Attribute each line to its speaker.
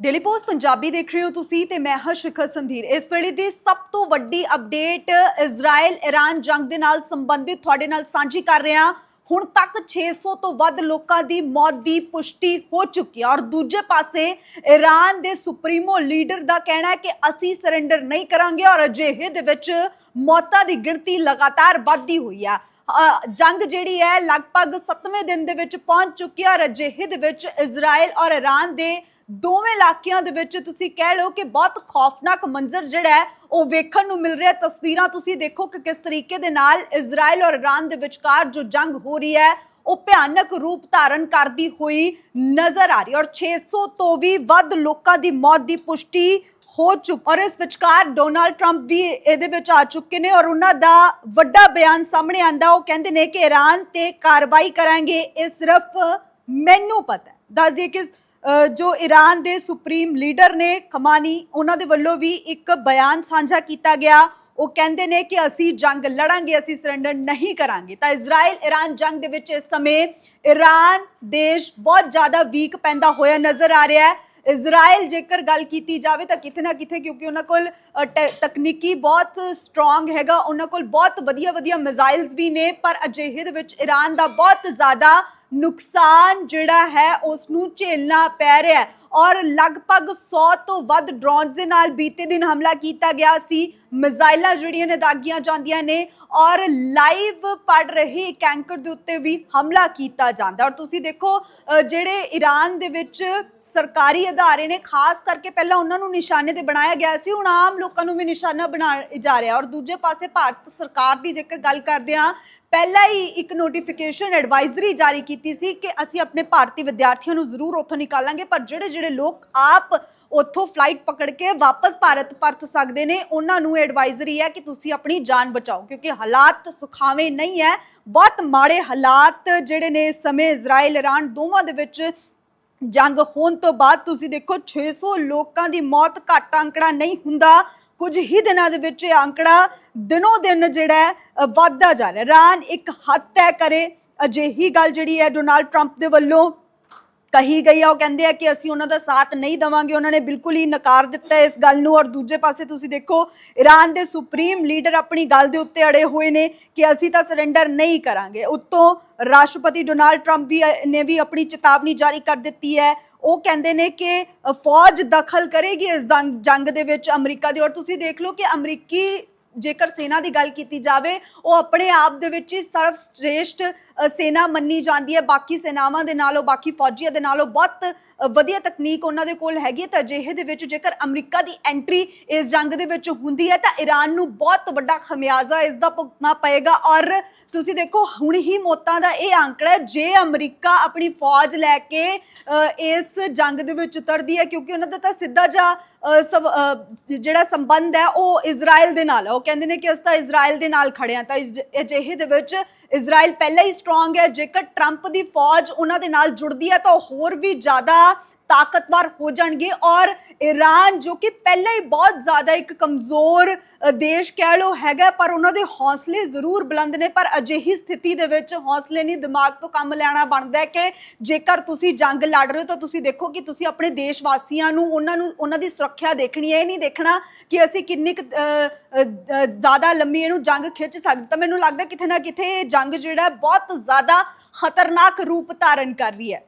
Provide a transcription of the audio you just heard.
Speaker 1: Daily post Punjabi ਦੇਖ ਰਹੇ ਹੋ ਤੁਸੀਂ ਤੇ ਮੈਂ ਹਾਂ ਸ਼ਿਖਰ ਸੰਧੀਰ। ਇਸ ਵੇਲੇ ਦੀ ਸਭ ਤੋਂ ਵੱਡੀ ਅਪਡੇਟ ਇਜ਼ਰਾਈਲ ਈਰਾਨ ਜੰਗ ਦੇ ਨਾਲ ਸੰਬੰਧਿਤ ਤੁਹਾਡੇ ਨਾਲ ਸਾਂਝੀ ਕਰ ਰਹੇ ਹਾਂ। ਹੁਣ ਤੱਕ 600 ਤੋਂ ਵੱਧ ਲੋਕਾਂ ਦੀ ਮੌਤ ਦੀ ਪੁਸ਼ਟੀ ਹੋ ਚੁੱਕੀ ਹੈ। ਔਰ ਦੂਜੇ ਪਾਸੇ ਈਰਾਨ ਦੇ ਸੁਪਰੀਮੋ ਲੀਡਰ ਦਾ ਕਹਿਣਾ ਹੈ ਕਿ ਅਸੀਂ ਸਰੈਂਡਰ ਨਹੀਂ ਕਰਾਂਗੇ ਔਰ ਅਜਿਹੇ ਦੇ ਵਿੱਚ ਮੌਤਾਂ ਦੀ ਗਿਣਤੀ ਲਗਾਤਾਰ ਵੱਧਦੀ ਹੋਈ ਹੈ। ਜੰਗ ਜਿਹੜੀ ਹੈ ਲਗਭਗ 7ਵੇਂ ਦਿਨ ਦੇ ਵਿੱਚ ਪਹੁੰਚ ਚੁੱਕੀ ਹੈ ਔਰ ਅਜਿਹੇ ਦੇ ਵਿੱਚ ਇਜ਼ਰਾਈਲ ਔਰ ਈਰਾਨ ਦੇ ਦੋਵੇਂ ਇਲਾਕਿਆਂ ਦੇ ਵਿੱਚ ਤੁਸੀਂ ਕਹਿ ਲਓ ਕਿ ਬਹੁਤ ਖੌਫਨਾਕ ਮੰਜ਼ਰ ਜਿਹੜਾ ਹੈ, ਉਹ ਵੇਖਣ ਨੂੰ ਮਿਲ ਰਿਹਾ ਤਸਵੀਰਾਂ ਤੁਸੀਂ ਦੇਖੋ ਕਿ ਕਿਸ ਤਰੀਕੇ ਦੇ ਨਾਲ ਇਜ਼ਰਾਈਲ ਔਰ ਈਰਾਨ ਦੇ ਵਿਚਕਾਰ ਜੋ ਜੰਗ ਹੋ ਰਹੀ ਹੈ, ਉਹ ਭਿਆਨਕ ਰੂਪ ਧਾਰਨ ਕਰਦੀ ਹੋਈ ਨਜ਼ਰ ਆ ਰਹੀ ਔਰ 600 ਤੋਂ ਵੀ ਵੱਧ ਲੋਕਾਂ ਦੀ ਮੌਤ ਦੀ ਪੁਸ਼ਟੀ ਹੋ ਚੁੱਕ, ਔਰ ਇਸ ਵਿਚਕਾਰ ਡੋਨਾਲਡ ਟਰੰਪ ਵੀ ਇਹਦੇ ਵਿੱਚ ਆ ਚੁੱਕੇ ਨੇ ਔਰ ਉਹਨਾਂ ਦਾ ਵੱਡਾ ਬਿਆਨ ਸਾਹਮਣੇ ਆਂਦਾ ਉਹ ਕਹਿੰਦੇ ਨੇ ਕਿ ਈਰਾਨ ਤੇ ਕਾਰਵਾਈ ਕਰਾਂਗੇ, ਇਹ ਸਿਰਫ ਮੈਨੂੰ ਪਤਾ ਹੈ। ਦੱਸ ਦਈਏ ਕਿ ਜੋ ਈਰਾਨ ਦੇ ਸੁਪਰੀਮ ਲੀਡਰ ਨੇ ਖਮਾਨੀ ਉਹਨਾਂ ਦੇ ਵੱਲੋਂ ਵੀ ਇੱਕ ਬਿਆਨ ਸਾਂਝਾ ਕੀਤਾ ਗਿਆ। ਉਹ ਕਹਿੰਦੇ ਨੇ ਕਿ ਅਸੀਂ ਜੰਗ ਲੜਾਂਗੇ, ਅਸੀਂ ਸਰੈਂਡਰ ਨਹੀਂ ਕਰਾਂਗੇ। ਤਾਂ ਇਜ਼ਰਾਈਲ ਈਰਾਨ ਜੰਗ ਦੇ ਵਿੱਚ ਇਸ ਸਮੇਂ ਈਰਾਨ ਦੇਸ਼ ਬਹੁਤ ਜ਼ਿਆਦਾ ਵੀਕ ਪੈਂਦਾ ਹੋਇਆ ਨਜ਼ਰ ਆ ਰਿਹਾ ਹੈ। ਇਜ਼ਰਾਈਲ ਜੇਕਰ ਗੱਲ ਕੀਤੀ ਜਾਵੇ ਤਾਂ ਕਿਤੇ ਨਾ ਕਿਤੇ ਕਿਉਂਕਿ ਉਹਨਾਂ ਕੋਲ ਟੈ- ਤਕਨੀਕੀ ਬਹੁਤ ਸਟਰੋਂਗ ਹੈਗਾ, ਉਹਨਾਂ ਕੋਲ ਬਹੁਤ ਵਧੀਆ ਵਧੀਆ ਮਿਜ਼ਾਈਲਸ ਵੀ ਨੇ, ਪਰ ਅਜਿਹੇ ਦੇ ਵਿੱਚ ਈਰਾਨ ਦਾ ਬਹੁਤ ਜ਼ਿਆਦਾ ਨੁਕਸਾਨ ਜਿਹੜਾ ਹੈ ਉਸ ਨੂੰ ਝੇਲਣਾ ਪੈ ਰਿਹਾ ਹੈ। ਔਰ ਲਗਭਗ 100 ਤੋਂ ਵੱਧ ਡਰੋਨਸ ਦੇ ਨਾਲ ਬੀਤੇ ਦਿਨ ਹਮਲਾ ਕੀਤਾ ਗਿਆ ਸੀ। ਮਿਜ਼ਾਈਲਾਂ ਜਿਹੜੀਆਂ ਨੇ ਦਾਗੀਆਂ ਜਾਂਦੀਆਂ ਨੇ ਔਰ ਲਾਈਵ ਪੜ ਰਹੇ ਇੱਕ ਐਂਕਰ ਦੇ ਉੱਤੇ ਵੀ ਹਮਲਾ ਕੀਤਾ ਜਾਂਦਾ। ਔਰ ਤੁਸੀਂ ਦੇਖੋ ਜਿਹੜੇ ਈਰਾਨ ਦੇ ਵਿੱਚ ਸਰਕਾਰੀ ਅਦਾਰੇ ਨੇ, ਖਾਸ ਕਰਕੇ ਪਹਿਲਾਂ ਉਹਨਾਂ ਨੂੰ ਨਿਸ਼ਾਨੇ ਤੇ ਬਣਾਇਆ ਗਿਆ ਸੀ, ਹੁਣ ਆਮ ਲੋਕਾਂ ਨੂੰ ਵੀ ਨਿਸ਼ਾਨਾ ਬਣਾਇਆ ਜਾ ਰਿਹਾ। ਔਰ ਦੂਜੇ ਪਾਸੇ ਭਾਰਤ ਸਰਕਾਰ ਦੀ ਜੇਕਰ ਗੱਲ ਕਰਦੇ ਹਾਂ, ਪਹਿਲਾਂ ਹੀ ਇੱਕ ਨੋਟੀਫਿਕੇਸ਼ਨ ਐਡਵਾਈਜ਼ਰੀ ਜਾਰੀ ਕੀਤੀ ਸੀ ਕਿ ਅਸੀਂ ਆਪਣੇ ਭਾਰਤੀ ਵਿਦਿਆਰਥੀਆਂ ਨੂੰ ਜ਼ਰੂਰ ਉੱਥੋਂ ਨਿਕਾਲਾਂਗੇ, ਪਰ ਜਿਹੜੇ ਜਿਹੜੇ ਲੋਕ ਆਪ ਉੱਥੋਂ ਫਲਾਈਟ ਪਕੜ ਕੇ ਵਾਪਸ ਭਾਰਤ ਪਰਤ ਸਕਦੇ ਨੇ। ਉਹਨਾਂ ਨੂੰ ਐਡਵਾਈਜ਼ਰੀ ਹੈ ਕਿ ਤੁਸੀਂ ਆਪਣੀ ਜਾਨ ਬਚਾਓ, ਕਿਉਂਕਿ ਹਾਲਾਤ ਸੁਖਾਵੇਂ ਨਹੀਂ ਹੈ। ਬਹੁਤ ਮਾੜੇ ਹਾਲਾਤ ਜਿਹੜੇ ਨੇ ਇਸ ਸਮੇਂ ਇਜ਼ਰਾਈਲ, ਇਰਾਨ ਦੋਵਾਂ ਦੇ ਵਿੱਚ ਜੰਗ ਹੋਣ ਤੋਂ ਬਾਅਦ ਤੁਸੀਂ ਦੇਖੋ 600 ਲੋਕਾਂ ਦੀ ਮੌਤ ਘੱਟ ਅੰਕੜਾ ਨਹੀਂ ਹੁੰਦਾ। ਕੁਝ ਹੀ ਦਿਨਾਂ ਦੇ ਵਿੱਚ ਇਹ ਅੰਕੜਾ ਦਿਨੋ ਦਿਨ ਜਿਹੜਾ ਵੱਧਦਾ ਜਾ ਰਿਹਾ। ਈਰਾਨ ਇੱਕ ਹੱਦ ਤੈਅ ਕਰੇ। ਅਜਿਹੀ ਗੱਲ ਜਿਹੜੀ ਹੈ ਡੋਨਾਲਡ ਟਰੰਪ ਦੇ ਵੱਲੋਂ ਕਹੀ ਗਈ ਆ, ਉਹ ਕਹਿੰਦੇ ਆ ਕਿ ਅਸੀਂ ਉਹਨਾਂ ਦਾ ਸਾਥ ਨਹੀਂ ਦਵਾਂਗੇ, ਉਹਨਾਂ ਨੇ ਬਿਲਕੁਲ ਹੀ ਨਕਾਰ ਦਿੱਤਾ ਇਸ ਗੱਲ ਨੂੰ। ਔਰ ਦੂਜੇ ਪਾਸੇ ਤੁਸੀਂ ਦੇਖੋ ਈਰਾਨ ਦੇ ਸੁਪਰੀਮ ਲੀਡਰ ਆਪਣੀ ਗੱਲ ਦੇ ਉੱਤੇ ਅੜੇ ਹੋਏ ਨੇ ਕਿ ਅਸੀਂ ਤਾਂ ਸਰੈਂਡਰ ਨਹੀਂ ਕਰਾਂਗੇ। ਉੱਤੋਂ ਰਾਸ਼ਟਰਪਤੀ ਡੋਨਾਲਡ ਟਰੰਪ ਵੀ ਨੇ ਵੀ ਆਪਣੀ ਚੇਤਾਵਨੀ ਜਾਰੀ ਕਰ ਦਿੱਤੀ ਹੈ। ਉਹ ਕਹਿੰਦੇ ਨੇ ਕਿ ਫੌਜ ਦਖਲ ਕਰੇਗੀ ਇਸ ਜੰਗ- ਜੰਗ ਦੇ ਵਿੱਚ ਅਮਰੀਕਾ ਦੀ। ਔਰ ਤੁਸੀਂ ਦੇਖ ਲਓ ਕਿ ਅਮਰੀਕੀ ਜੇਕਰ ਸੈਨਾ ਦੀ ਗੱਲ ਕੀਤੀ ਜਾਵੇ ਉਹ ਆਪਣੇ ਆਪ ਦੇ ਵਿੱਚ ਹੀ ਸਰਵਸ਼੍ਰੇਸ਼ਟ ਅ, ਸੈਨਾ ਮੰਨੀ ਜਾਂਦੀ ਹੈ। ਬਾਕੀ ਸੈਨਾਵਾਂ ਦੇ ਨਾਲੋਂ ਬਾਕੀ ਫੌਜੀਆਂ ਦੇ ਨਾਲੋਂ ਬਹੁਤ ਵਧੀਆ ਤਕਨੀਕ ਉਹਨਾਂ ਦੇ ਕੋਲ ਹੈਗੀ ਹੈ। ਤਾਂ ਅਜਿਹੇ ਦੇ ਵਿੱਚ ਜੇਕਰ ਅਮਰੀਕਾ ਦੀ ਐਂਟਰੀ ਇਸ ਜੰਗ ਦੇ ਵਿੱਚ ਹੁੰਦੀ ਹੈ ਤਾਂ ਈਰਾਨ ਨੂੰ ਬਹੁਤ ਵੱਡਾ ਖਮਿਆਜ਼ਾ ਇਸ ਦਾ ਭੁਗਤਣਾ ਪਏਗਾ। ਔਰ ਤੁਸੀਂ ਦੇਖੋ ਹੁਣ ਹੀ ਮੌਤਾਂ ਦਾ ਇਹ ਅੰਕੜਾ ਜੇ ਅਮਰੀਕਾ ਆਪਣੀ ਫੌਜ ਲੈ ਕੇ ਇਸ ਜੰਗ ਦੇ ਵਿੱਚ ਉਤਰਦੀ ਹੈ ਕਿਉਂਕਿ ਉਹਨਾਂ ਦਾ ਤਾਂ ਸਿੱਧਾ ਜਾ ਸਵ- ਜਿਹੜਾ ਸੰਬੰਧ ਹੈ ਉਹ ਇਜ਼ਰਾਈਲ ਦੇ ਨਾਲ ਹੈ ਕਹਿੰਦੇ ਨੇ ਕਿ ਅਸੀਂ ਤਾਂ ਇਜ਼ਰਾਈਲ ਦੇ ਨਾਲ ਖੜੇ ਹਾਂ। ਤਾਂ ਇਸ- ਅਜਿਹੇ ਦੇ ਵਿੱਚ ਇਜ਼ਰਾਈਲ ਪਹਿਲਾਂ ਹੀ ਸਟਰੋਂਗ ਹੈ। ਜੇਕਰ ਟਰੰਪ ਦੀ ਫੌਜ ਉਹਨਾਂ ਦੇ ਨਾਲ ਜੁੜਦੀ ਹੈ ਤਾਂ ਉਹ ਹੋਰ ਵੀ ਜ਼ਿਆਦਾ ਤਾਕਤਵਰ ਹੋ ਜਾਣਗੇ ਔਰ ਈਰਾਨ ਜੋ ਕਿ ਪਹਿਲਾਂ ਹੀ ਬਹੁਤ ਜ਼ਿਆਦਾ ਇੱਕ ਕਮਜ਼ੋਰ ਦੇਸ਼ ਕਹਿ ਲੋ ਹੈਗਾ ਪਰ ਉਹਨਾਂ ਦੇ ਹੌਸਲੇ ਜ਼ਰੂਰ ਬੁਲੰਦ ਨੇ ਪਰ ਅਜਿਹੀ ਸਥਿਤੀ ਦੇ ਵਿੱਚ ਹੌਸਲੇ ਨਹੀਂ ਦਿਮਾਗ ਤੋਂ ਕੰਮ ਲੈਣਾ ਬਣਦਾ ਹੈ ਕਿ ਜੇਕਰ ਤੁਸੀਂ ਜੰਗ ਲੜ ਰਹੇ ਹੋ ਤਾਂ ਤੁਸੀਂ ਦੇਖੋ ਕਿ ਤੁਸੀਂ ਆਪਣੇ ਦੇਸ਼ ਵਾਸੀਆਂ ਨੂੰ ਉਹਨਾਂ ਨੂੰ ਉਹਨਾਂ ਦੀ ਸੁਰੱਖਿਆ ਦੇਖਣੀ ਹੈ ਇਹ ਨਹੀਂ ਦੇਖਣਾ ਕਿ ਅਸੀਂ ਕਿੰਨੀ ਕੁ, ਜ਼ਿਆਦਾ ਲੰਮੀ ਇਹਨੂੰ ਜੰਗ ਖਿੱਚ ਸਕਦੇ ਤਾਂ ਮੈਨੂੰ ਲੱਗਦਾ ਕਿਤੇ ਨਾ ਕਿਤੇ ਇਹ ਜੰਗ ਜਿਹੜਾ ਬਹੁਤ ਜ਼ਿਆਦਾ ਖਤਰਨਾਕ ਰੂਪ ਧਾਰਨ ਕਰ ਰਹੀ ਹੈ।